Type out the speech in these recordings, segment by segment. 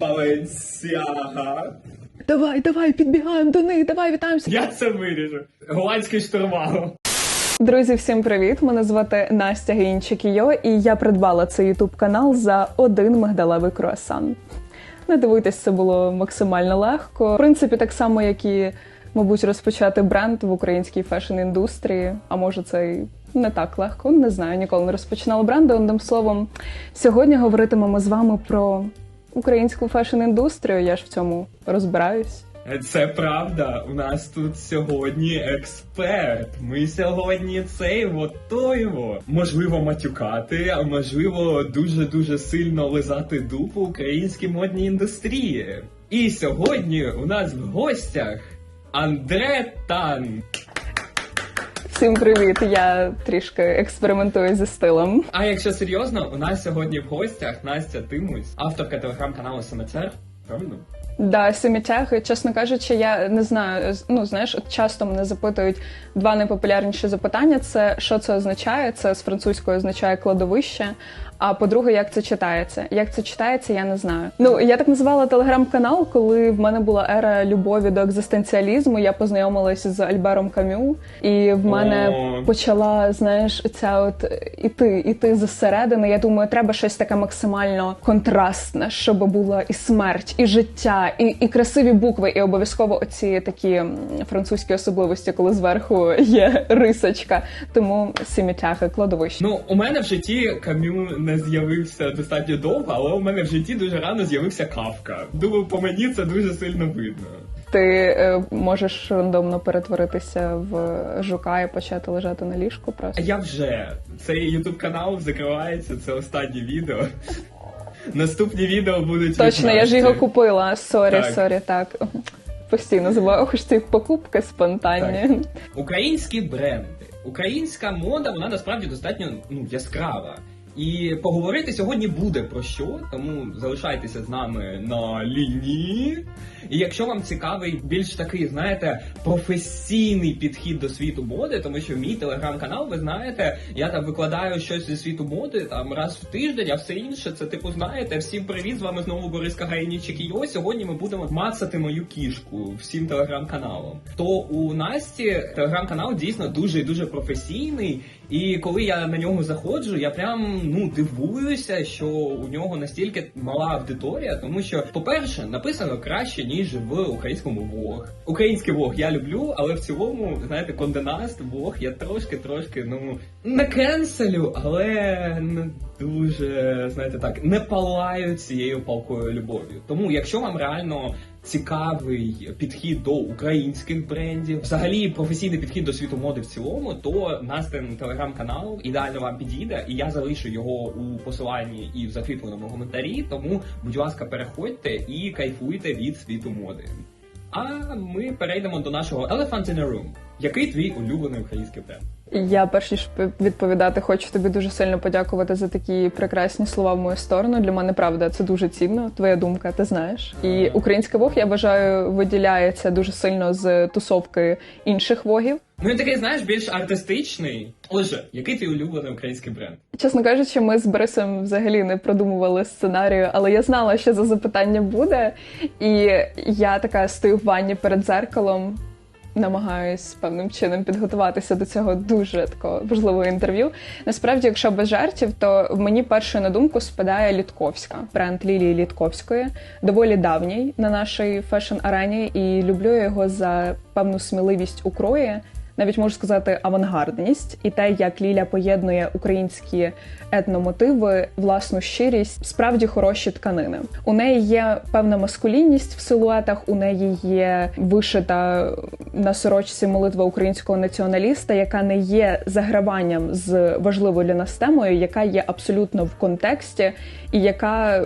Balenciaga. Давай, давай, підбігаємо до них, давай вітаємося. Я це виріжу. Голландський штурвал. Друзі, всім привіт! Мене звати Настя Гінчикіо, і я придбала цей ютуб канал за один мигдалевий круасан. Не дивуйтесь, це було максимально легко. В принципі, так само, як і, мабуть, розпочати бренд в українській фешн-індустрії. А може, це і не так легко. Не знаю, ніколи не розпочинала бренди. Одним словом, сьогодні говоритимемо з вами про українську фешн-індустрію. Я ж в цьому розбираюсь. Це правда. У нас тут сьогодні експерт. Ми сьогодні цей готуємо. Можливо, матюкати, а можливо, дуже дуже сильно лизати дупу українській модній індустрії. І сьогодні у нас в гостях Андре Тан. Всім привіт! Я трішки експериментую зі стилем. А якщо серйозно, у нас сьогодні в гостях Настя Тимусь, авторка телеграм-каналу Семецер. Правильно? Да, семітяги, чесно кажучи, я не знаю. Ну знаєш, от часто мене запитують два найпопулярніші запитання: це що це означає? Це з французької означає кладовище. А по-друге, як це читається? Як це читається, я не знаю. Ну я так називала телеграм-канал, коли в мене була ера любові до екзистенціалізму. Я познайомилася з Альбером Камю, і в мене О. почала, знаєш, ця от іти, іти зсередини. Я думаю, треба щось таке максимально контрастне, щоб була і смерть, і життя, і, і красиві букви, і обов'язково оці такі французькі особливості, коли зверху є рисочка. Тому сімітяги, кладовище. Ну, у мене в житті кам'ю не з'явився достатньо довго, але у мене в житті дуже рано з'явився кавка. Думаю, по мені це дуже сильно видно. Ти е, можеш рандомно перетворитися в жука і почати лежати на ліжку. Просто я вже цей ютуб канал закривається. Це останнє відео. Наступні відео будуть точно, я ж його купила. Сорі, Так. сорі, так. Постійно забуваю, хоч ці покупки спонтанні. Українські бренди, українська мода, вона насправді достатньо ну, яскрава. І поговорити сьогодні буде про що, тому залишайтеся з нами на лінії. І якщо вам цікавий більш такий, знаєте, професійний підхід до світу моди, тому що мій телеграм-канал, ви знаєте, я там викладаю щось зі світу моди там раз в тиждень, а все інше це типу знаєте. Всім привіт! З вами знову Борис Кагаїнічик і Йо. Сьогодні ми будемо мацати мою кішку всім телеграм-каналом. То у Насті телеграм-канал дійсно дуже і дуже професійний. І коли я на нього заходжу, я прям ну дивуюся, що у нього настільки мала аудиторія, тому що, по-перше, написано краще ніж в українському влог. Український влог я люблю, але в цілому, знаєте, конденаст влог я трошки, трошки ну не кенселю, але не дуже знаєте так, не палаю цією палкою любов'ю. Тому, якщо вам реально цікавий підхід до українських брендів, взагалі професійний підхід до світу моди в цілому, то Настин телеграм-канал ідеально вам підійде, і я залишу його у посиланні і в закріпленому коментарі. Тому, будь ласка, переходьте і кайфуйте від світу моди. А ми перейдемо до нашого Elephant in a Room. Який твій улюблений український бренд? Я перш ніж відповідати, хочу тобі дуже сильно подякувати за такі прекрасні слова в мою сторону. Для мене правда це дуже цінно. Твоя думка, ти знаєш. І український вог я вважаю виділяється дуже сильно з тусовки інших вогів. Ну такий, знаєш, більш артистичний. Отже, який твій улюблений український бренд? Чесно кажучи, ми з Борисом взагалі не продумували сценарію, але я знала, що за запитання буде. І я така стою в ванні перед дзеркалом, намагаюсь певним чином підготуватися до цього дуже такого важливого інтерв'ю. Насправді, якщо без жартів, то мені першою на думку спадає Літковська, бренд Лілії Літковської, доволі давній на нашій фешн-арені, і люблю його за певну сміливість у крої навіть можу сказати авангардність і те, як Ліля поєднує українські етномотиви, власну щирість, справді хороші тканини. У неї є певна маскулінність в силуетах. У неї є вишита на сорочці молитва українського націоналіста, яка не є заграванням з важливою для нас темою, яка є абсолютно в контексті і яка.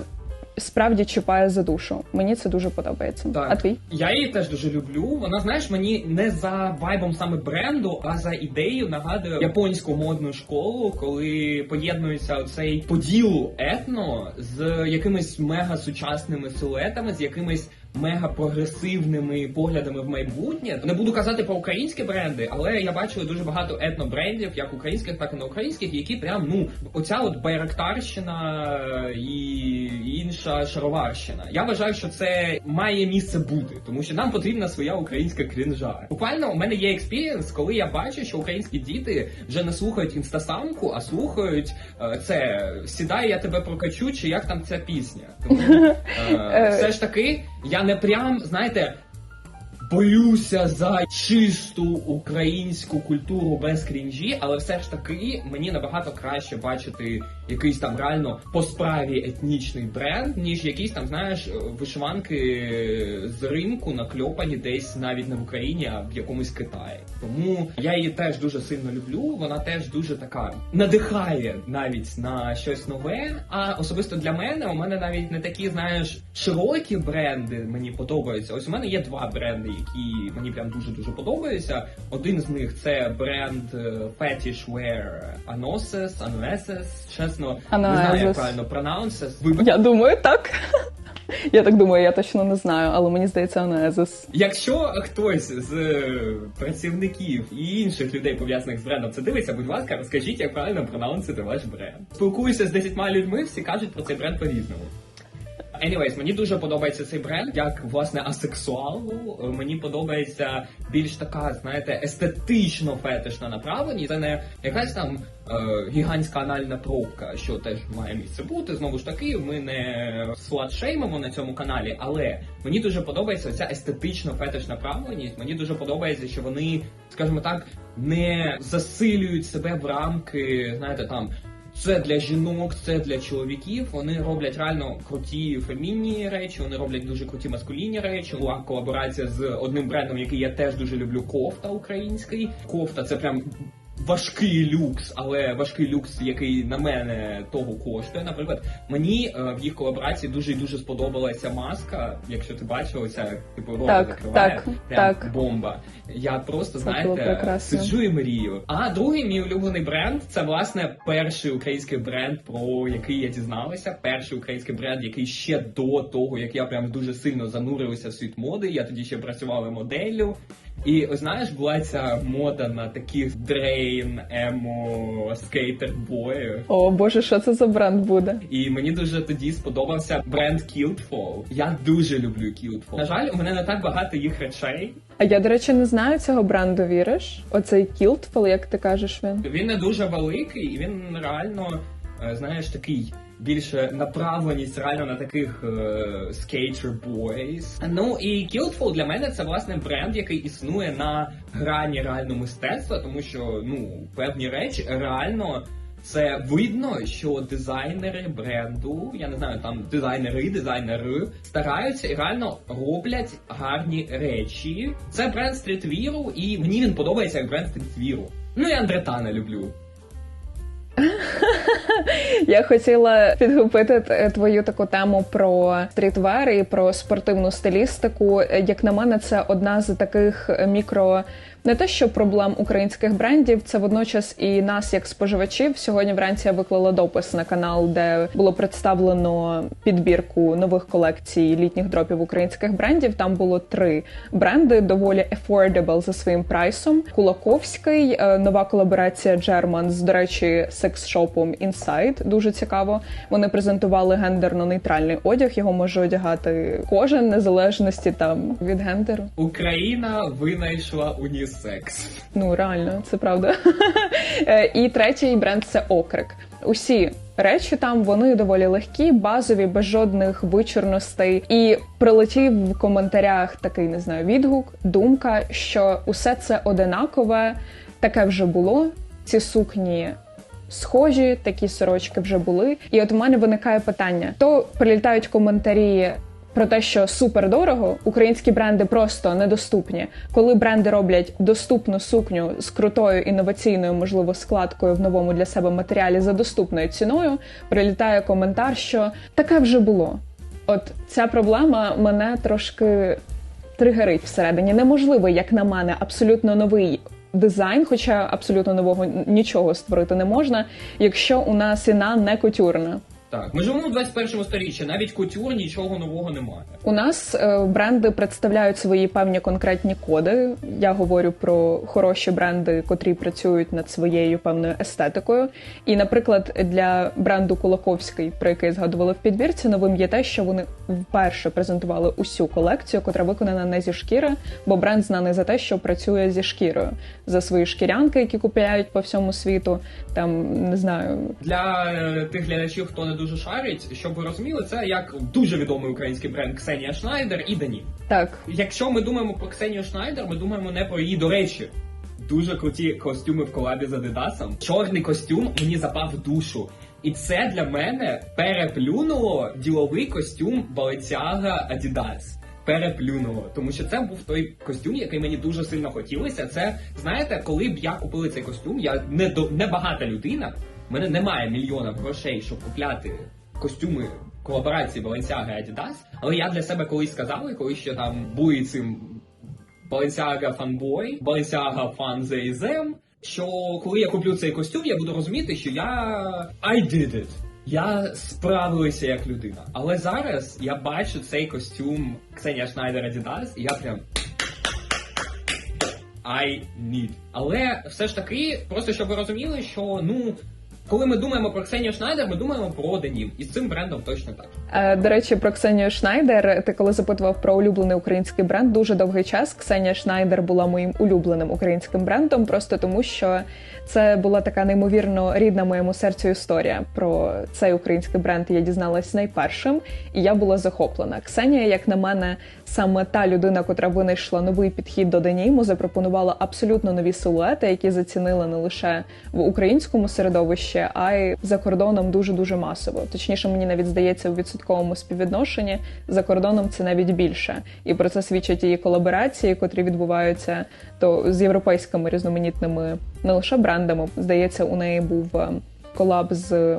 Справді чіпає за душу. Мені це дуже подобається. Так. А твій? Я її теж дуже люблю. Вона, знаєш, мені не за вайбом саме бренду, а за ідею нагадує японську модну школу, коли поєднується цей поділ етно з якимись мега сучасними силуетами, з якимись мега прогресивними поглядами в майбутнє. Не буду казати про українські бренди, але я бачив дуже багато етнобрендів, як українських, так і неукраїнських, які прям ну оця от байрактарщина і інша шароварщина. Я вважаю, що це має місце бути, тому що нам потрібна своя українська крінжа. Буквально у мене є експірієнс, коли я бачу, що українські діти вже не слухають інстасамку, а слухають е, це сідай, я тебе прокачу, чи як там ця пісня. Тому е, все ж таки, я не прям, знаєте. Боюся за чисту українську культуру без крінжі, але все ж таки мені набагато краще бачити якийсь там реально по справі етнічний бренд, ніж якісь там, знаєш, вишиванки з ринку накльопані десь навіть не в Україні, а в якомусь Китаї. Тому я її теж дуже сильно люблю. Вона теж дуже така надихає навіть на щось нове. А особисто для мене у мене навіть не такі, знаєш, широкі бренди мені подобаються. Ось у мене є два бренди, які мені прям дуже дуже подобаються. Один з них це бренд е, Fetish Wear Anosis, Anoesis. Чесно, не знаю, як правильно пронаунсес. Я думаю, так. Я так думаю, я точно не знаю, але мені здається, Онезис. Якщо хтось з е, працівників і інших людей пов'язаних з брендом це дивиться, будь ласка, розкажіть, як правильно пронаунсити ваш бренд. Спілкуюся з десятьма людьми, всі кажуть про цей бренд по-різному. Anyways, мені дуже подобається цей бренд, як власне асексуалу. Мені подобається більш така, знаєте, естетично фетишна направленість. Це не якась там е, гігантська анальна пробка, що теж має місце бути. Знову ж таки, ми не сладшеймимо на цьому каналі, але мені дуже подобається ця естетично фетишна направленість. Мені дуже подобається, що вони, скажімо так, не засилюють себе в рамки, знаєте, там. Це для жінок, це для чоловіків. Вони роблять реально круті фемінні речі, вони роблять дуже круті маскулінні речі. Була колаборація з одним брендом, який я теж дуже люблю. Кофта український. Кофта це прям важкий люкс, але важкий люкс, який на мене того коштує. Наприклад, мені е, в їх колаборації дуже і дуже сподобалася маска. Якщо ти бачила, ця типу рота закриває. так, прям так. бомба. Я просто Це знаєте сиджу і мрію. А другий мій улюблений бренд це власне перший український бренд, про який я дізналася. Перший український бренд, який ще до того, як я прям дуже сильно занурився в світ моди. Я тоді ще працювала моделлю. І знаєш, була ця мода на таких дрейн, емо, скейтер-боїв. О боже, що це за бренд буде? І мені дуже тоді сподобався бренд Kiltfall. Я дуже люблю Kiltfall. На жаль, у мене не так багато їх речей. А я, до речі, не знаю цього бренду, віриш? Оцей Kiltful, як ти кажеш він. Він не дуже великий, і він реально, е, знаєш, такий більше направленість реально на таких скейтер boys. Ну і Kiltful для мене це власне бренд, який існує на грані реального мистецтва, тому що ну певні речі реально. Це видно, що дизайнери бренду, я не знаю, там дизайнери, дизайнери стараються і реально роблять гарні речі. Це бренд стрітвіру, і мені він подобається як бренд стрітвіру. Ну і Андретана люблю. Я хотіла підхопити твою таку тему про стрітвер і про спортивну стилістику. Як на мене, це одна з таких мікро. Не те, що проблем українських брендів, це водночас і нас, як споживачів. Сьогодні вранці я виклала допис на канал, де було представлено підбірку нових колекцій літніх дропів українських брендів. Там було три бренди, доволі affordable за своїм прайсом. Кулаковський, е, нова колаборація Germans, до речі, секс-шопом Inside. Дуже цікаво. Вони презентували гендерно-нейтральний одяг. Його може одягати кожен незалежності там від гендеру. Україна винайшла унісекс. Ну реально, це правда. Е, І третій бренд це окрик. Усі речі там вони доволі легкі, базові, без жодних вичурностей. І прилетів в коментарях такий не знаю відгук, думка, що усе це одинакове, таке вже було. Ці сукні. Схожі, такі сорочки вже були. І от у мене виникає питання: то прилітають коментарі про те, що супер дорого, українські бренди просто недоступні. Коли бренди роблять доступну сукню з крутою інноваційною, можливо, складкою в новому для себе матеріалі за доступною ціною, прилітає коментар, що таке вже було. От ця проблема мене трошки тригерить всередині. Неможливо, як на мене, абсолютно новий. Дизайн, хоча абсолютно нового нічого створити не можна, якщо у нас ціна не кутюрна. Так, ми живемо в 21 сторіччі, навіть кутюр нічого нового немає. У нас е, бренди представляють свої певні конкретні коди. Я говорю про хороші бренди, котрі працюють над своєю певною естетикою. І, наприклад, для бренду Кулаковський, про який згадували в підбірці, новим є те, що вони вперше презентували усю колекцію, котра виконана не зі шкіри, бо бренд знаний за те, що працює зі шкірою за свої шкірянки, які купляють по всьому світу. Там не знаю, Для е, тих глядачів, хто не дуже шарить, щоб ви розуміли, це як дуже відомий український бренд Ксенія Шнайдер і Дані. так. Якщо ми думаємо про Ксенію Шнайдер, ми думаємо не про її, до речі. Дуже круті костюми в колабі з Адидасом. Чорний костюм мені запав в душу. І це для мене переплюнуло діловий костюм Balenciaga Adidas. Переплюнуло, тому що це був той костюм, який мені дуже сильно хотілося. Це знаєте, коли б я купила цей костюм, я не до не багата людина. В мене немає мільйона грошей, щоб купляти костюми колаборації Balenciaga і Adidas, але я для себе колись сказав, коли ще там були цим Balenciaga фанбой, Balenciaga фан ZSM, що коли я куплю цей костюм, я буду розуміти, що я I did it. Я справилася як людина. Але зараз я бачу цей костюм Ксенія Шнайдер Adidas, і я прям I need. Але все ж таки, просто щоб ви розуміли, що ну. Коли ми думаємо про Ксенію Шнайдер, ми думаємо про денім. І з цим брендом точно так. Е, До речі, про Ксенію Шнайдер. Ти коли запитував про улюблений український бренд, дуже довгий час Ксенія Шнайдер була моїм улюбленим українським брендом, просто тому що це була така неймовірно рідна моєму серцю історія. Про цей український бренд я дізналась найпершим, і я була захоплена. Ксенія, як на мене, саме та людина, котра винайшла новий підхід до деніму, запропонувала абсолютно нові силуети, які зацінили не лише в українському середовищі, а й за кордоном дуже дуже масово. Точніше, мені навіть здається, у відсотковому співвідношенні за кордоном це навіть більше. І про це свідчать її колаборації, котрі відбуваються то з європейськими різноманітними не лише брендами. Здається, у неї був е, колаб з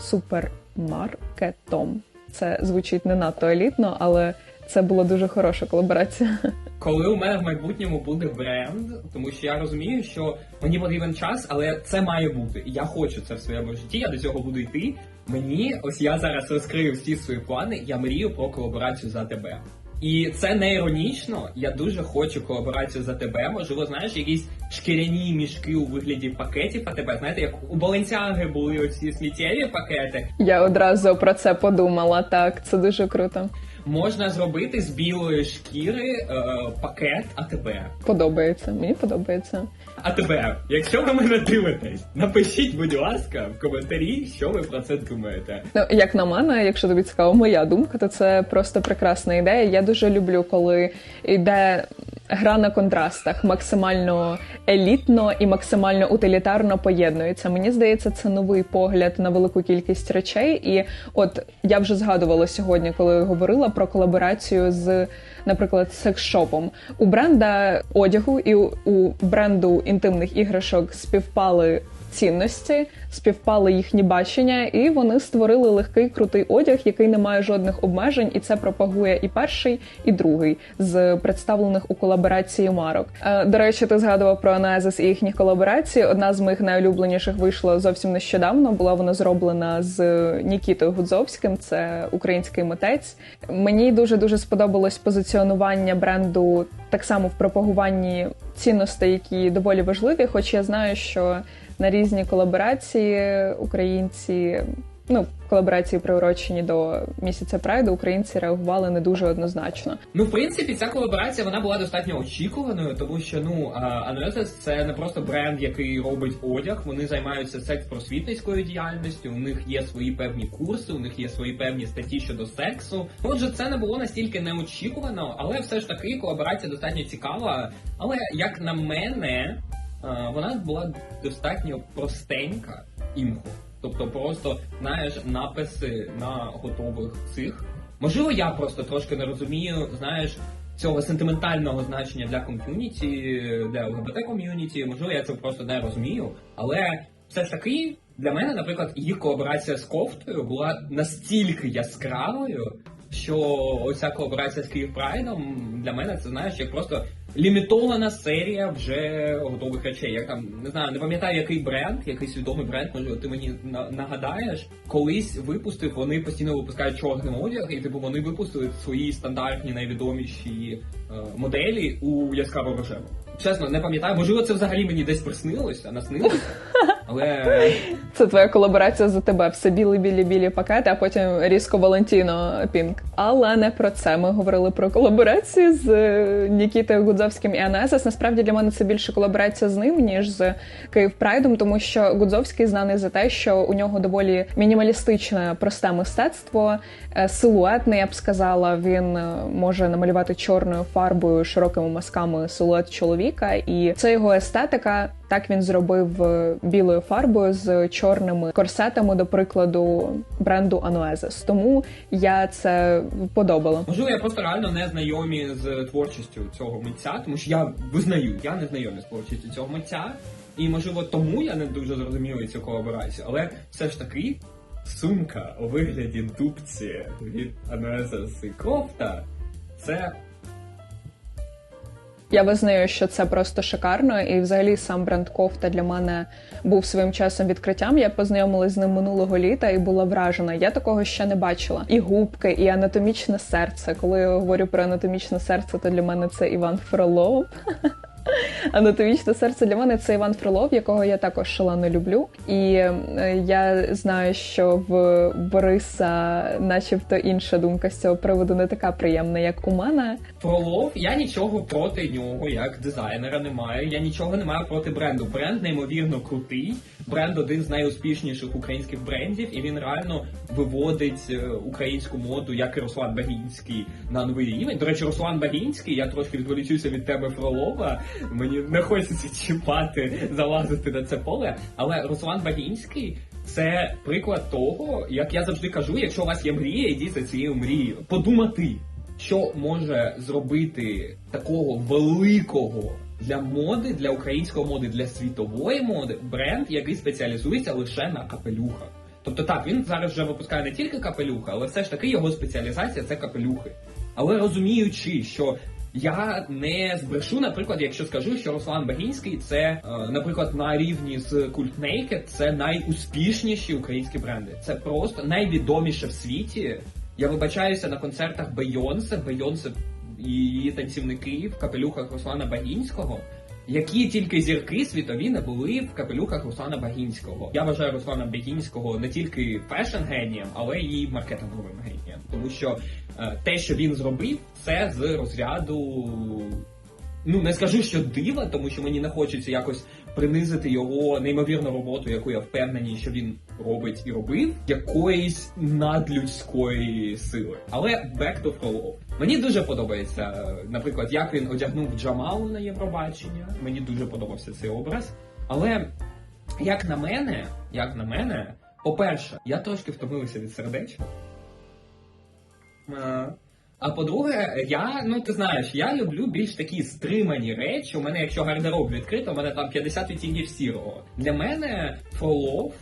супермаркетом. Це звучить не надто елітно, але це була дуже хороша колаборація. Коли у мене в майбутньому буде бренд, тому що я розумію, що мені потрібен час, але це має бути. І Я хочу це в своєму житті. Я до цього буду йти. Мені ось я зараз розкрию всі свої плани. Я мрію про колаборацію за тебе. І це не іронічно. Я дуже хочу колаборацію за тебе. Можливо, знаєш, якісь шкіряні мішки у вигляді пакетів АТБ. Знаєте, як у Баленсіаги були оці сміттєві пакети. Я одразу про це подумала. Так, це дуже круто. Можна зробити з білої шкіри е, пакет АТБ. Подобається. Мені подобається. А тебе, якщо ви мене дивитесь, напишіть, будь ласка, в коментарі, що ви про це думаєте. Ну, як на мене, якщо тобі цікава моя думка, то це просто прекрасна ідея. Я дуже люблю, коли йде гра на контрастах, максимально елітно і максимально утилітарно поєднується. Мені здається, це новий погляд на велику кількість речей. І от я вже згадувала сьогодні, коли говорила про колаборацію з, наприклад, секс-шопом. У бренда одягу і у- бренду інтимних іграшок співпали цінності, співпали їхні бачення, і вони створили легкий крутий одяг, який не має жодних обмежень, і це пропагує і перший, і другий з представлених у колаборації марок. Е, До речі, ти згадував про Анезис і їхні колаборації. Одна з моїх найулюбленіших вийшла зовсім нещодавно. Була вона зроблена з Нікітою Гудзовським. Це український митець. Мені дуже дуже сподобалось позиціонування бренду так само в пропагуванні цінностей, які доволі важливі. Хоч я знаю, що на різні колаборації українці, ну колаборації приурочені до місяця прайду, українці реагували не дуже однозначно. Ну, в принципі, ця колаборація вона була достатньо очікуваною, тому що ну Anuesis – це не просто бренд, який робить одяг. Вони займаються секс-просвітницькою діяльністю. У них є свої певні курси, у них є свої певні статті щодо сексу. Отже, це не було настільки неочікувано, але все ж таки колаборація достатньо цікава. Але як на мене, вона була достатньо простенька імхо. Тобто просто знаєш написи на готових цих. Можливо, я просто трошки не розумію, знаєш, цього сентиментального значення для ком'юніті, для ЛГБТ ком'юніті. Можливо, я це просто не розумію. Але все ж таки, для мене, наприклад, їх колаборація з кофтою була настільки яскравою, що оця колаборація з Київ Прайдом для мене це знаєш як просто лімітована серія вже готових речей. Я там не знаю, не пам'ятаю, який бренд, якийсь відомий бренд, може ти мені нагадаєш, колись випустив, вони постійно випускають чорний одяг, і типу вони випустили свої стандартні найвідоміші е, моделі у яскраво рожево Чесно, не пам'ятаю, можливо, це взагалі мені десь приснилося, наснилося. Але Це твоя колаборація за тебе. Все білі, білі, білі пакети, а потім різко Валентіно Пінк. Але не про це. Ми говорили про колаборацію з е, Нікітою Гудзовським і Анесес. Насправді для мене це більше колаборація з ним, ніж з Київ Прайдом, тому що Гудзовський знаний за те, що у нього доволі мінімалістичне просте мистецтво, е, силуетне, я б сказала. Він е, може намалювати чорною фарбою широкими мазками силует чоловіка, і це його естетика. Так він зробив е, білою фарбою з чорними корсетами, до прикладу, бренду Anueses. Тому я це подобала. можливо, я просто реально не знайомі з творчістю цього митця, тому що я визнаю, я не знайомий з творчістю цього митця. І можливо тому я не дуже зрозумілий цю колаборацію, але все ж таки сумка у вигляді дубці від Ануезес і Крофта це Я визнаю, що це просто шикарно, і взагалі сам бренд кофта для мене був своїм часом відкриттям. Я познайомилась з ним минулого літа і була вражена. Я такого ще не бачила. І губки, і анатомічне серце. Коли я говорю про анатомічне серце, то для мене це Іван Фролов. Анатомічне серце для мене це Іван Фролов, якого я також шалено люблю. І е, я знаю, що в Бориса, начебто, інша думка з цього приводу не така приємна, як у мене. Фролов, я нічого проти нього як дизайнера не маю. Я нічого не маю проти бренду. Бренд неймовірно крутий. Бренд один з найуспішніших українських брендів, і він реально виводить е, українську моду, як і Руслан Багінський, на новий рівень. До речі, Руслан Багінський, я трошки відволічуся від тебе Фролова. Мені не хочеться чіпати, залазити на це поле. Але Руслан Багінський. Це приклад того, як я завжди кажу, якщо у вас є мрія, йдіть за цією мрією. Подумати, що може зробити такого великого для моди, для української моди, для світової моди бренд, який спеціалізується лише на капелюхах. Тобто так, він зараз вже випускає не тільки капелюха, але все ж таки його спеціалізація це капелюхи. Але розуміючи, що я не збрешу, наприклад, якщо скажу, що Руслан Багінський це, е, наприклад, на рівні з Cult Naked, це найуспішніші українські бренди. Це просто найвідоміше в світі. Я вибачаюся на концертах Бейонсе, Бейонсе і її танцівники в капелюхах Руслана Багінського. Які тільки зірки світові не були в капелюхах Руслана Багінського. Я вважаю Руслана Багінського не тільки фешн генієм, але й маркетинговим генієм. Тому що е, те, що він зробив, це з розряду. Ну не скажу, що дива, тому що мені не хочеться якось принизити його неймовірну роботу, яку я впевнений, що він робить і робив, якоїсь надлюдської сили. Але back to Frolov. Мені дуже подобається, е, наприклад, як він одягнув Джамалу на Євробачення. Мені дуже подобався цей образ. Але як на мене, як на мене, по-перше, я трошки втомився від сердечка. А, по-друге, я, ну ти знаєш, я люблю більш такі стримані речі. У мене, якщо гардероб відкрито, у мене там 50 відтінків сірого. Для мене фролов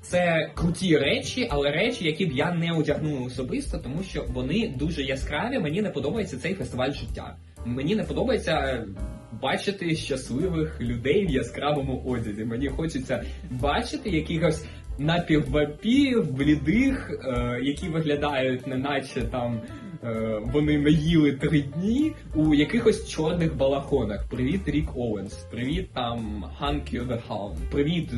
це круті речі, але речі, які б я не одягнув особисто, тому що вони дуже яскраві. Мені не подобається цей фестиваль життя. Мені не подобається бачити щасливих людей в яскравому одязі. Мені хочеться бачити якихось напіввампірів, блідих, е, які виглядають, неначе там вони не їли три дні у якихось чорних балахонах. Привіт, Рік Оуенс, привіт там the Hound, привіт.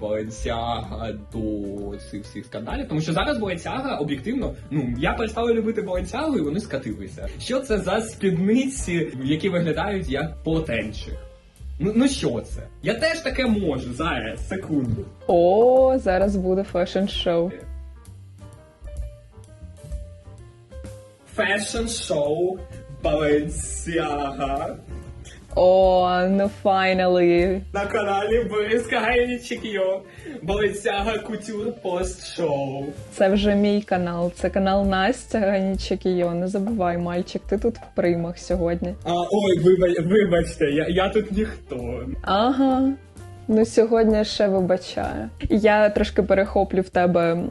Баленсіага до цих всіх скандалів, тому що зараз Баленсіага об'єктивно, ну я перестала любити Баленсіагу, і вони скатилися. Що це за спідниці, які виглядають як полотенчик? Ну, ну що це? Я теж таке можу зараз, секунду. О, зараз буде фешн-шоу. Фешн-шоу Баленсіага О, ну finally. на каналі Бориска Гайнічик Йо. Баленсіага Кутюр Пост Шоу. Це вже мій канал. Це канал Настя Ганічик Йо. Не забувай, мальчик, ти тут в приймах сьогодні. А ой, вибач, вибачте, я, я тут ніхто. Ага. Ну, сьогодні ще вибачаю. Я трошки перехоплю в тебе м,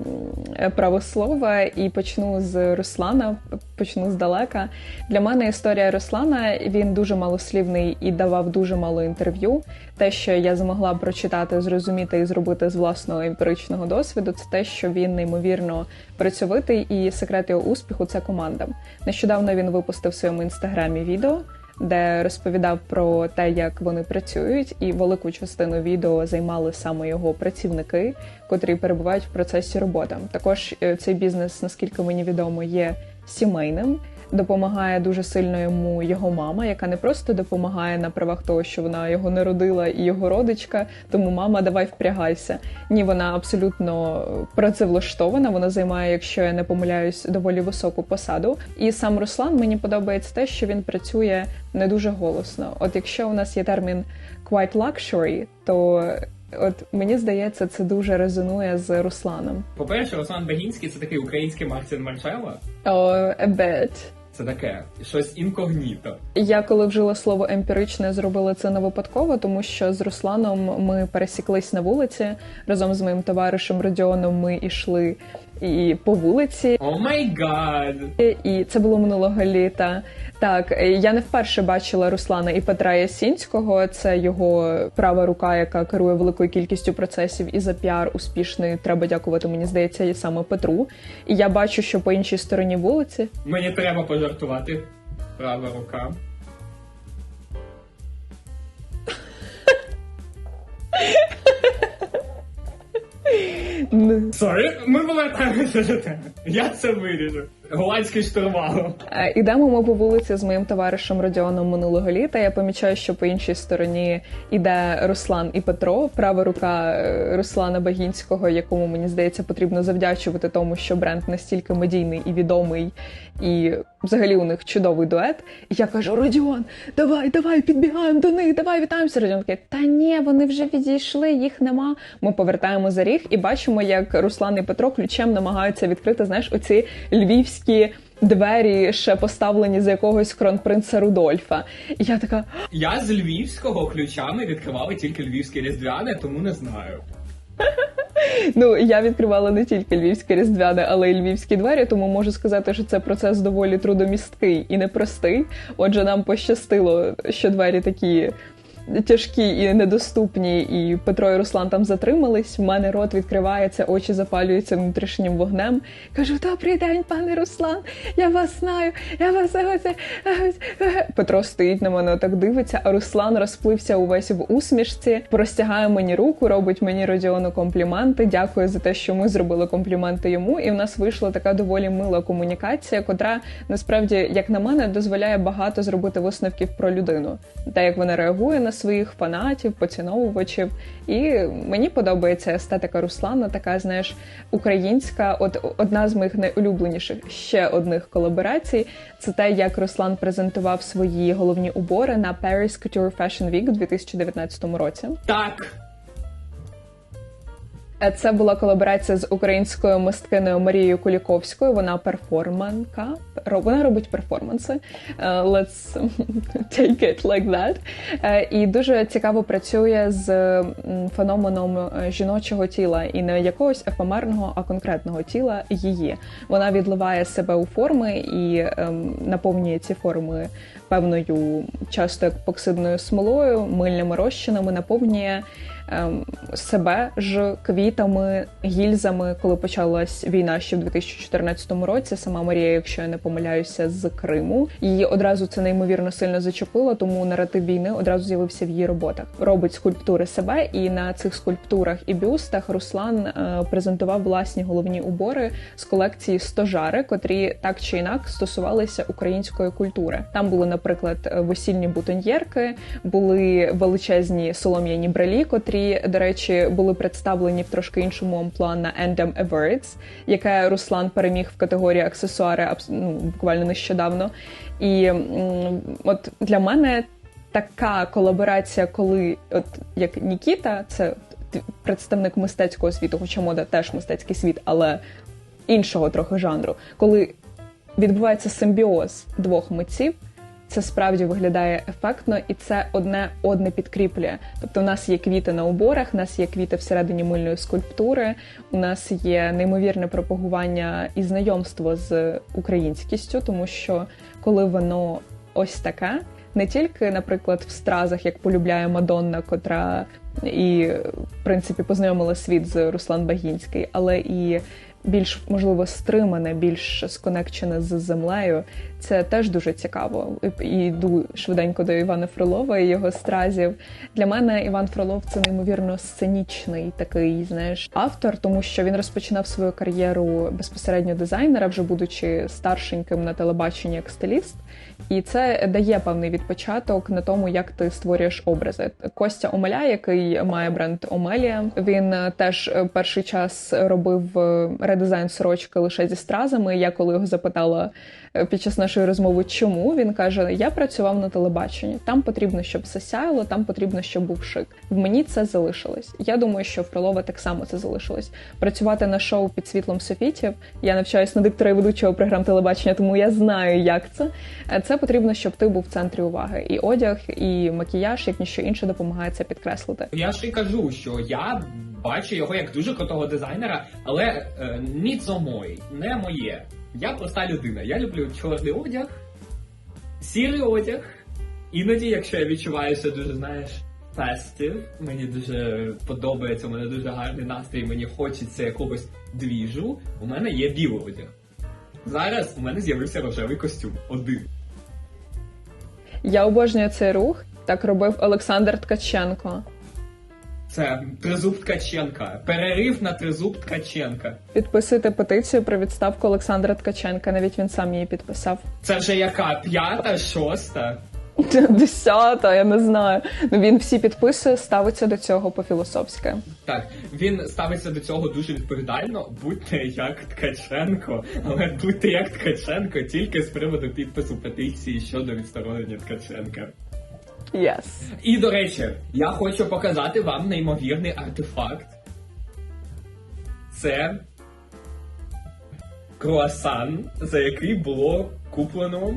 е, право слова і почну з Руслана. Почну здалека. Для мене історія Руслана він дуже малослівний і давав дуже мало інтерв'ю. Те, що я змогла прочитати, зрозуміти і зробити з власного емпіричного досвіду, це те, що він неймовірно працьовитий, і секрет його успіху це команда. Нещодавно він випустив в своєму інстаграмі відео де розповідав про те, як вони працюють, і велику частину відео займали саме його працівники, котрі перебувають в процесі роботи. Також е, цей бізнес, наскільки мені відомо, є сімейним. Допомагає дуже сильно йому його мама, яка не просто допомагає на правах того, що вона його народила і його родичка. Тому мама, давай впрягайся. Ні, вона абсолютно працевлаштована. Вона займає, якщо я не помиляюсь, доволі високу посаду. І сам Руслан мені подобається те, що він працює не дуже голосно. От якщо у нас є термін quite luxury, то от мені здається, це дуже резонує з Русланом. По-перше, Руслан Багінський це такий український Мартін Марчелло. О, a bit. Це таке щось інкогніто. Я коли вжила слово емпіричне, зробила це не випадково, тому що з Русланом ми пересіклись на вулиці разом з моїм товаришем Родіоном. Ми йшли і по вулиці, О май гад! і це було минулого літа. Так, я не вперше бачила Руслана і Петра Ясінського. Це його права рука, яка керує великою кількістю процесів і за піар успішний. Треба дякувати. Мені здається, і саме Петру. І я бачу, що по іншій стороні вулиці Мені треба пожартувати. Права рука. Сорі, ми до теми. Я це виріжу. Голландський штурвал. Е, Ідемо ми по вулиці з моїм товаришем Родіоном минулого літа. Я помічаю, що по іншій стороні іде Руслан і Петро, права рука е, Руслана Багінського, якому мені здається потрібно завдячувати тому, що бренд настільки медійний і відомий, і взагалі у них чудовий дует. І я кажу: Родіон, давай, давай, підбігаємо до них, давай вітаємося. Родіон такий, та ні, вони вже відійшли, їх нема. Ми повертаємо за ріг і бачимо, як Руслан і Петро ключем намагаються відкрити, знаєш, оці львівські. Двері ще поставлені з якогось кронпринца Рудольфа. І я така, Я з львівського ключами відкривали тільки львівське різдвяне, тому не знаю. Ну я відкривала не тільки львівське різдвяне, але й львівські двері, тому можу сказати, що це процес доволі трудомісткий і непростий. Отже, нам пощастило, що двері такі. Тяжкі і недоступні, і Петро і Руслан там затримались. У мене рот відкривається, очі запалюються внутрішнім вогнем. Кажу: добрий день, пане Руслан, я вас знаю, я вас оце- Петро стоїть на мене, так дивиться, а Руслан розплився увесь в усмішці, простягає мені руку, робить мені Родіону компліменти. Дякую за те, що ми зробили компліменти йому. І в нас вийшла така доволі мила комунікація, котра насправді, як на мене, дозволяє багато зробити висновків про людину, та як вона реагує на своїх фанатів, поціновувачів. І мені подобається естетика Руслана, така, знаєш, українська. От одна з моїх найулюбленіших ще одних колаборацій це те, як Руслан презентував свої головні убори на Paris Couture Fashion Week у 2019 році. Так, Це була колаборація з українською мисткиною Марією Куліковською. Вона перформанка. Вона робить перформанси. Е, Let's take it like that. Е, І дуже цікаво працює з феноменом е, жіночого тіла і не якогось ефемерного, а конкретного тіла її. Вона відливає себе у форми і ем, наповнює ці форми певною часто епоксидною смолою, мильними розчинами, наповнює ем, себе ж квітами, гільзами, коли почалась війна ще в 2014 році. Сама Марія, якщо я не помиляюся, з Криму. Її одразу це неймовірно сильно зачепило, тому наратив війни одразу з'явився в її роботах. Робить скульптури себе, і на цих скульптурах і бюстах Руслан е, презентував власні головні убори з колекції стожари, котрі так чи інак стосувалися української культури. Там були, наприклад, весільні бутоньєрки, були величезні солом'яні брелі, котрі, до речі, були представлені в трошки іншому амплуа на Endem Awards, яке Руслан переміг в категорії аксесуари ну, буквально нещодавно. І от для мене така колаборація, коли от як Нікіта, це представник мистецького світу, хоча мода теж мистецький світ, але іншого трохи жанру, коли відбувається симбіоз двох митців. Це справді виглядає ефектно, і це одне одне підкріплює. Тобто, у нас є квіти на уборах, у нас є квіти всередині мильної скульптури, у нас є неймовірне пропагування і знайомство з українськістю, тому що коли воно ось таке, не тільки, наприклад, в стразах, як полюбляє Мадонна, котра і в принципі познайомила світ з Руслан Багінський, але і більш можливо стримане, більш сконекчене з землею. Це теж дуже цікаво. І йду швиденько до Івана Фролова і його стразів. Для мене Іван Фролов це неймовірно сценічний такий, знаєш, автор, тому що він розпочинав свою кар'єру безпосередньо дизайнера, вже будучи старшеньким на телебаченні як стиліст. І це дає певний відпочаток на тому, як ти створюєш образи. Костя Омеля, який має бренд Омелія, він теж перший час робив редизайн сорочки лише зі стразами. Я коли його запитала під час нашої розмови, чому він каже: Я працював на телебаченні. Там потрібно, щоб все сяяло, там потрібно, щоб був шик. В мені це залишилось. Я думаю, що в Фролова так само це залишилось. Працювати на шоу під світлом софітів. Я навчаюсь на диктора і ведучого програм телебачення, тому я знаю, як це. Це потрібно, щоб ти був в центрі уваги. І одяг, і макіяж, як ніщо інше, допомагає це підкреслити. Я ж і кажу, що я бачу його як дуже крутого дизайнера, але е, ні мой, не моє. Я проста людина. Я люблю чорний одяг, сірий одяг. Іноді, якщо я відчуваюся дуже, знаєш, фестив, мені дуже подобається, у мене дуже гарний настрій, мені хочеться якогось двіжу, у мене є білий одяг. Зараз у мене з'явився рожевий костюм. Один. Я обожнюю цей рух. Так робив Олександр Ткаченко. Це тризуб Ткаченка. Перерив на тризуб Ткаченка. Підписуйте петицію про відставку Олександра Ткаченка. Навіть він сам її підписав. Це вже яка? П'ята, шоста? Десята, я не знаю. Ну він всі підписує, ставиться до цього по-філософськи. Так, він ставиться до цього дуже відповідально. Будьте як Ткаченко, але будьте як Ткаченко тільки з приводу підпису петиції щодо відсторонення Ткаченка. Yes. І до речі, я хочу показати вам неймовірний артефакт. Це круасан, за який було куплено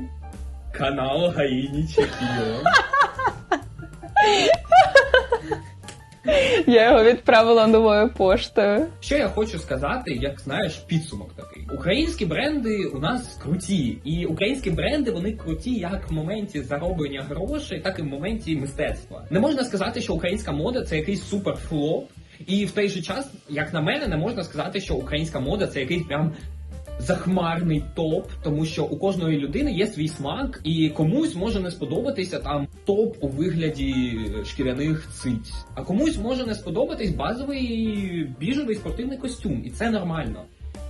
канал Гаїні Чекіо. Я його відправила новою поштою. Що я хочу сказати, як знаєш, підсумок такий. Українські бренди у нас круті, і українські бренди вони круті як в моменті зароблення грошей, так і в моменті мистецтва. Не можна сказати, що українська мода це якийсь суперфлоп, і в той же час, як на мене, не можна сказати, що українська мода це якийсь прям. Захмарний топ, тому що у кожної людини є свій смак, і комусь може не сподобатися там топ у вигляді шкіряних циць, а комусь може не сподобатись базовий біжевий спортивний костюм, і це нормально.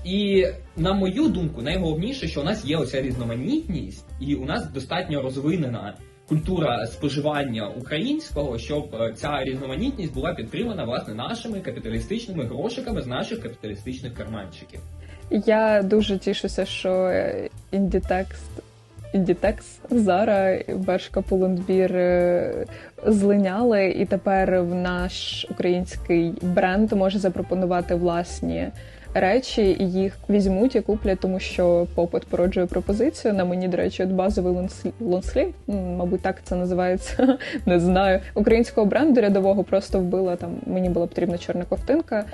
І на мою думку, найголовніше, що у нас є оця різноманітність, і у нас достатньо розвинена культура споживання українського, щоб е, ця різноманітність була підтримана власне нашими капіталістичними грошиками з наших капіталістичних карманчиків. Я дуже тішуся, що індітекст, індітекс, Зара, Бершка Пулендбір злиняли, і тепер в наш український бренд може запропонувати власні речі, і їх візьмуть і куплять, тому що попит породжує пропозицію. На мені, до речі, от базовий лонслів, мабуть, так це називається. Не знаю. Українського бренду рядового просто вбила там. Мені була потрібна чорна ковтинка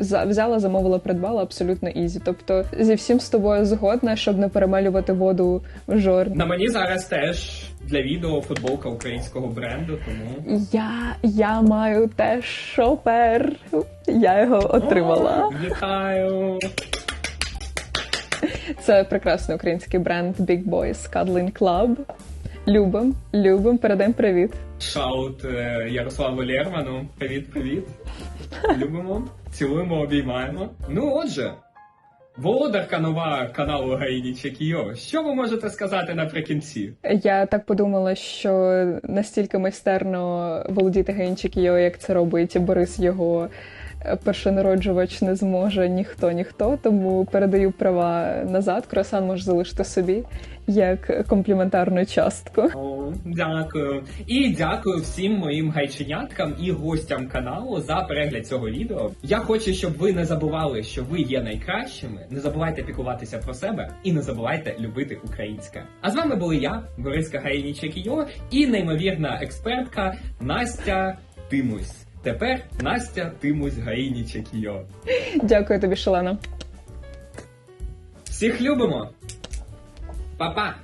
взяла, замовила, придбала абсолютно ізі. Тобто зі всім з тобою згодна, щоб не перемалювати воду в жор. На мені зараз теж для відео футболка українського бренду. Тому я я маю теж шопер. Я його отримала. О, вітаю! Це прекрасний український бренд Big Boys Cuddling Club. Любим, любим, передаємо привіт. Шаут е, Ярославу Лерману. Привіт, привіт. Любимо, цілуємо, обіймаємо. Ну отже, володарка нова каналу Гаїні Чекіо. Що ви можете сказати наприкінці? Я так подумала, що настільки майстерно володіти Гайнічекіо, як це робить Борис його. Е, першонароджувач не зможе ніхто, ніхто, тому передаю права назад. Круасан може залишити собі. Як компліментарну частку. О, дякую. І дякую всім моїм гайченяткам і гостям каналу за перегляд цього відео. Я хочу, щоб ви не забували, що ви є найкращими. Не забувайте піклуватися про себе і не забувайте любити українське. А з вами були я, Бориска Гаїнічекіо, і неймовірна експертка Настя Тимусь. Тепер Настя Тимусь Гаїнічекіо. Дякую тобі, шалена. Всіх любимо! 爸爸